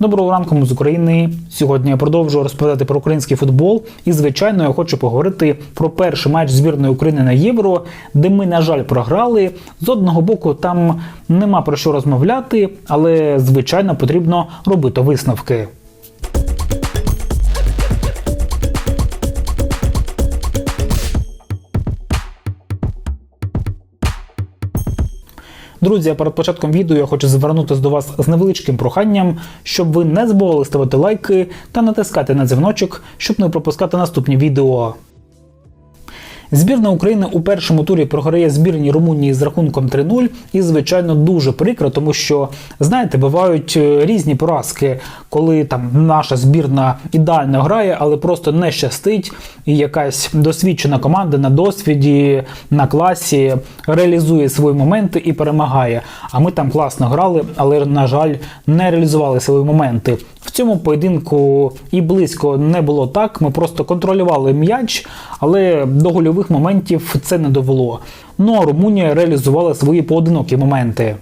Доброго ранку ми з України. Сьогодні я продовжую розповідати про український футбол. І, звичайно, я хочу поговорити про перший матч збірної України на євро, де ми, на жаль, програли. З одного боку, там нема про що розмовляти, але звичайно потрібно робити висновки. Друзі, перед початком відео я хочу звернутися до вас з невеличким проханням, щоб ви не забували ставити лайки та натискати на дзвіночок, щоб не пропускати наступні відео. Збірна України у першому турі програє збірній Румунії з рахунком 3-0, і звичайно дуже прикро, тому що знаєте, бувають е, різні поразки, коли там наша збірна ідеально грає, але просто не щастить, і якась досвідчена команда на досвіді, на класі реалізує свої моменти і перемагає. А ми там класно грали, але на жаль, не реалізували свої моменти. В цьому поєдинку і близько не було так. Ми просто контролювали м'яч, але до гольових моментів це не довело. Ну а Румунія реалізувала свої поодинокі моменти.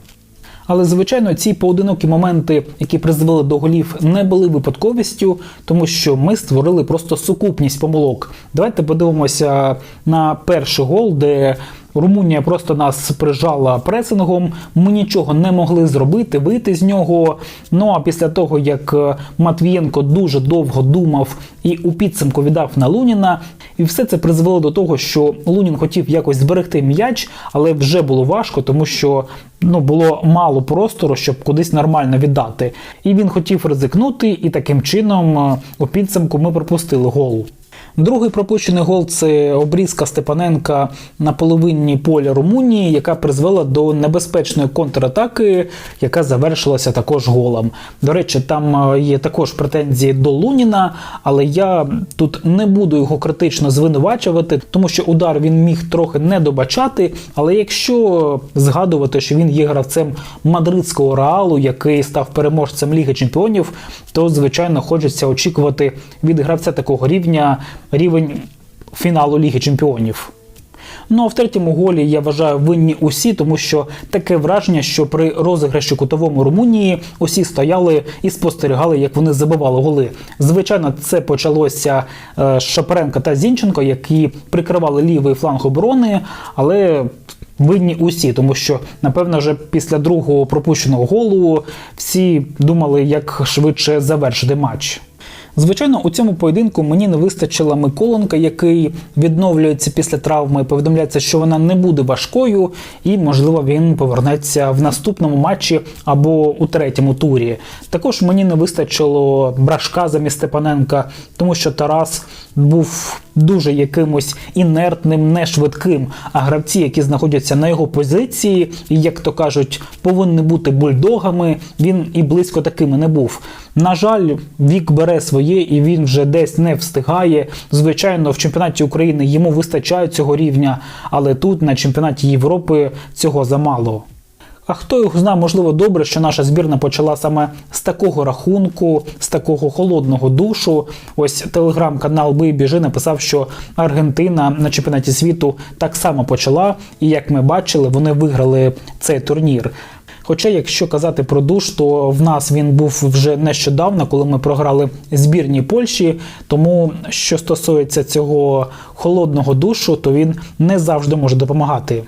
Але, звичайно, ці поодинокі моменти, які призвели до голів, не були випадковістю, тому що ми створили просто сукупність помилок. Давайте подивимося на перший гол, де Румунія просто нас прижала пресингом. Ми нічого не могли зробити, вийти з нього. Ну а після того, як е, Матвієнко дуже довго думав і у підсумку віддав на Луніна, і все це призвело до того, що Лунін хотів якось зберегти м'яч, але вже було важко, тому що ну було мало простору, щоб кудись нормально віддати. І він хотів ризикнути, і таким чином е, у підсумку ми пропустили гол. Другий пропущений гол це обрізка Степаненка на половині поля Румунії, яка призвела до небезпечної контратаки, яка завершилася також голом. До речі, там е, є також претензії до Луніна, але я тут не буду його критично звинувачувати, тому що удар він міг трохи не добачати. Але якщо згадувати, що він є гравцем мадридського реалу, який став переможцем Ліги Чемпіонів, то звичайно хочеться очікувати від гравця такого рівня рівень фіналу Ліги Чемпіонів. Ну а в третьому голі я вважаю винні усі, тому що таке враження, що при розіграші кутовому Румунії усі стояли і спостерігали, як вони забивали голи. Звичайно, це почалося е, з Шапаренка та Зінченко, які прикривали лівий фланг оборони, але. Винні усі, тому що напевно вже після другого пропущеного голу всі думали, як швидше завершити матч. Звичайно, у цьому поєдинку мені не вистачило Миколенка, який відновлюється після травми. Повідомляється, що вона не буде важкою, і можливо він повернеться в наступному матчі або у третьому турі. Також мені не вистачило брашка замість Степаненка, тому що Тарас був дуже якимось інертним, не швидким. А гравці, які знаходяться на його позиції, як то кажуть, повинні бути бульдогами. Він і близько такими не був. На жаль, вік бере своє, і він вже десь не встигає. Звичайно, в чемпіонаті України йому вистачає цього рівня, але тут на чемпіонаті Європи цього замало. А хто його знає, можливо, добре, що наша збірна почала саме з такого рахунку, з такого холодного душу. Ось телеграм-канал Бий написав, що Аргентина на чемпіонаті світу так само почала, і як ми бачили, вони виграли цей турнір. Хоча, якщо казати про душ, то в нас він був вже нещодавно, коли ми програли збірній Польщі. Тому що стосується цього холодного душу, то він не завжди може допомагати.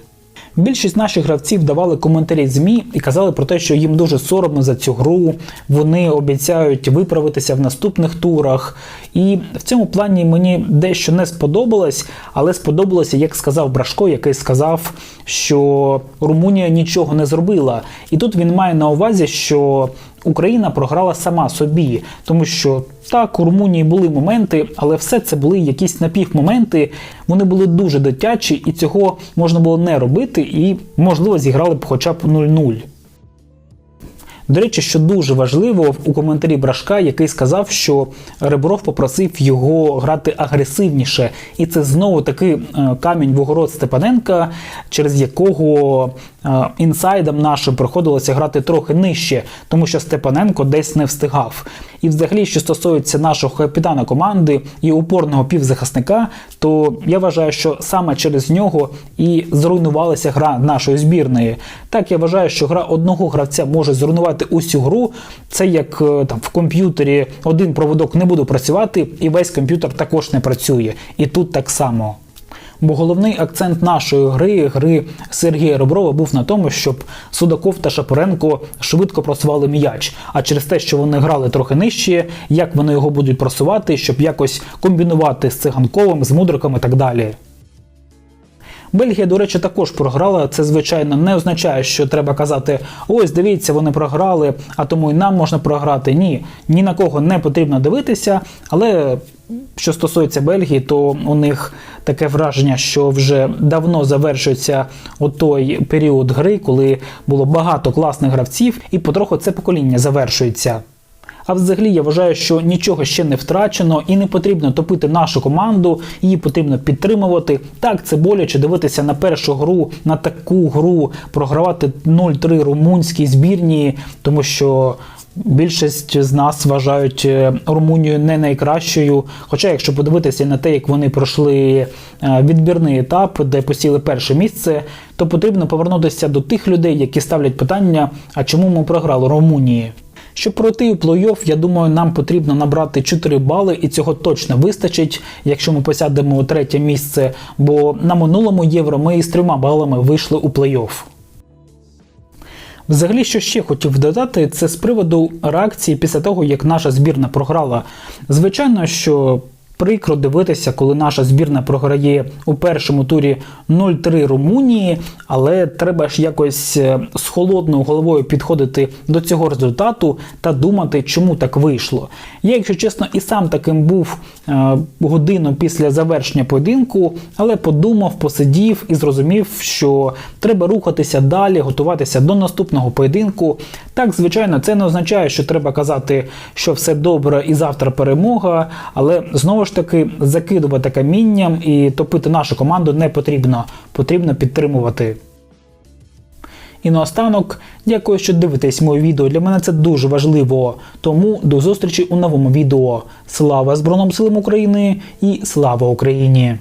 Більшість наших гравців давали коментарі ЗМІ і казали про те, що їм дуже соромно за цю гру. Вони обіцяють виправитися в наступних турах. І в цьому плані мені дещо не сподобалось, але сподобалося, як сказав Брашко, який сказав, що Румунія нічого не зробила. І тут він має на увазі, що Україна програла сама собі, тому що так, у Румунії були моменти, але все це були якісь напівмоменти. Вони були дуже дитячі, і цього можна було не робити, і можливо зіграли б хоча б 0-0. До речі, що дуже важливо у коментарі Брашка, який сказав, що Ребров попросив його грати агресивніше, і це знову таки е, камінь в огород Степаненка, через якого інсайдам нашим приходилося грати трохи нижче, тому що Степаненко десь не встигав. І взагалі, що стосується нашого капітана команди і упорного півзахисника, то я вважаю, що саме через нього і зруйнувалася гра нашої збірної. Так я вважаю, що гра одного гравця може зруйнувати усю гру. Це як е, там в комп'ютері один проводок не буде працювати, і весь комп'ютер також не працює. І тут так само. Бо головний акцент нашої гри, гри Сергія Реброва, був на тому, щоб Судаков та Шапоренко швидко просували м'яч. А через те, що вони грали трохи нижче, як вони його будуть просувати, щоб якось комбінувати з циганковим, з мудриком і так далі. Бельгія, до речі, також програла. Це, звичайно, не означає, що треба казати: ось дивіться, вони програли, а тому і нам можна програти. Ні, ні на кого не потрібно дивитися. Але що стосується Бельгії, то у них таке враження, що вже давно завершується той період гри, коли було багато класних гравців, і потроху це покоління завершується. А взагалі я вважаю, що нічого ще не втрачено і не потрібно топити нашу команду, її потрібно підтримувати. Так, це боляче дивитися на першу гру, на таку гру, програвати 0-3 румунській збірні, тому що. Більшість з нас вважають е, Румунію не найкращою. Хоча, якщо подивитися на те, як вони пройшли е, відбірний етап, де посіли перше місце, то потрібно повернутися до тих людей, які ставлять питання: а чому ми програли Румунії? Щоб пройти у плей-офф, я думаю, нам потрібно набрати 4 бали, і цього точно вистачить, якщо ми посядемо у третє місце. Бо на минулому євро ми із трьома балами вийшли у плей-офф. Взагалі, що ще хотів додати, це з приводу реакції після того, як наша збірна програла. Звичайно, що прикро дивитися, коли наша збірна програє у першому турі 0-3 Румунії, але треба ж якось е, з холодною головою підходити до цього результату та думати, чому так вийшло. Я, якщо чесно, і сам таким був е, годину після завершення поєдинку, але подумав, посидів і зрозумів, що треба рухатися далі, готуватися до наступного поєдинку. Так, звичайно, це не означає, що треба казати, що все добре і завтра перемога, але знову ж таки закидувати камінням і топити нашу команду не потрібно. Потрібно підтримувати. І наостанок, дякую, що дивитесь моє відео. Для мене це дуже важливо. Тому до зустрічі у новому відео. Слава Збройним силам України і слава Україні!